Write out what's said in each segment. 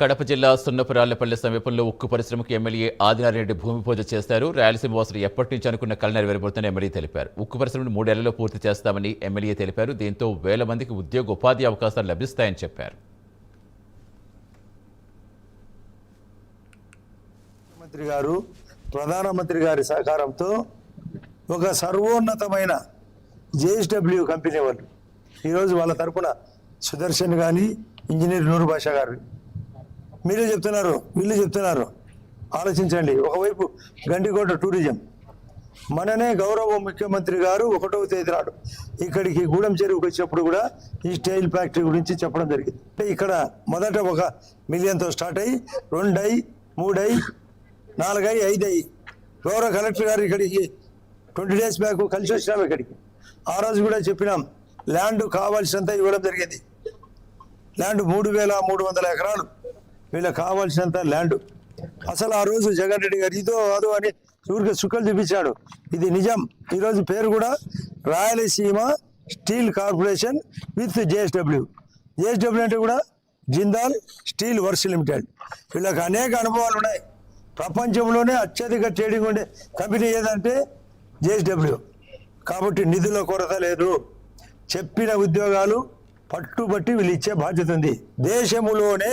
కడప జిల్లా సున్నపురాళ్ళపల్లి సమీపంలో ఉక్కు పరిశ్రమకు ఎమ్మెల్యే ఆదినారెడ్డి భూమి పూజ చేస్తారు రాయలసీమ వాసులు ఎప్పటి నుంచి అనుకున్న కళ నెరవేరబోతుందని ఎమ్మెల్యే తెలిపారు. ఉక్కు పరిశ్రమను మూడేళ్ళలో పూర్తి చేస్తామని ఎమ్మెల్యే తెలిపారు. దీంతో వేల మందికి ఉద్యోగ ఉపాధి అవకాశాలు లభిస్తాయని చెప్పారు. ముఖ్యమంత్రి గారు ప్రధానమంత్రి గారి సహకారంతో ఒక సర్వోన్నతమైన జేఎస్డబ్ల్యూ కంపెనీ వాళ్ళు. ఈరోజు వాళ్ళ తరఫున సుదర్శన్ కానీ ఇంజనీర్ నూరు భాష గారు మీరే చెప్తున్నారు వీళ్ళు చెప్తున్నారు. ఆలోచించండి. ఒకవైపు గండికోట టూరిజం. మననే గౌరవ ముఖ్యమంత్రి గారు ఒకటవ తేదీ నాడు ఇక్కడికి గూడెం చెరువుకి వచ్చినప్పుడు కూడా ఈ స్టైల్ ఫ్యాక్టరీ గురించి చెప్పడం జరిగింది. అంటే ఇక్కడ మొదట ఒక మిలియన్తో స్టార్ట్ అయ్యి రెండై మూడై నాలుగై ఐదై గౌరవ కలెక్టర్ గారు ఇక్కడికి ట్వంటీ డేస్ బ్యాక్ కలిసి వచ్చినాం ఇక్కడికి. ఆ రోజు కూడా చెప్పినాం ల్యాండ్ కావాల్సినంత ఇవ్వడం జరిగింది. ల్యాండ్ మూడు వేల మూడు వందల ఎకరాలు. వీళ్ళకి కావాల్సినంత ల్యాండ్ అసలు ఆ రోజు జగన్ రెడ్డి గారు ఇదో అదో అని ఊరికి సుక్కలు చూపించాడు ఇది నిజం. ఈరోజు పేరు కూడా Rayalaseema steel corporation with JSW. JSW అంటే కూడా జిందాల్ స్టీల్ వర్క్స్ లిమిటెడ్. వీళ్ళకి అనేక అనుభవాలు ఉన్నాయి. ప్రపంచంలోనే అత్యధిక ట్రేడింగ్ ఉండే కంపెనీ ఏదంటే జేఎస్డబ్ల్యూ. కాబట్టి నిధుల కొరత లేదు. చెప్పిన ఉద్యోగాలు పట్టుబట్టి వీళ్ళు ఇచ్చే బాధ్యత ఉంది. దేశంలోనే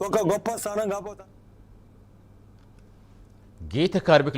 ఒక గొప్ప స్థానం కాబోతా గీత కార్మికుల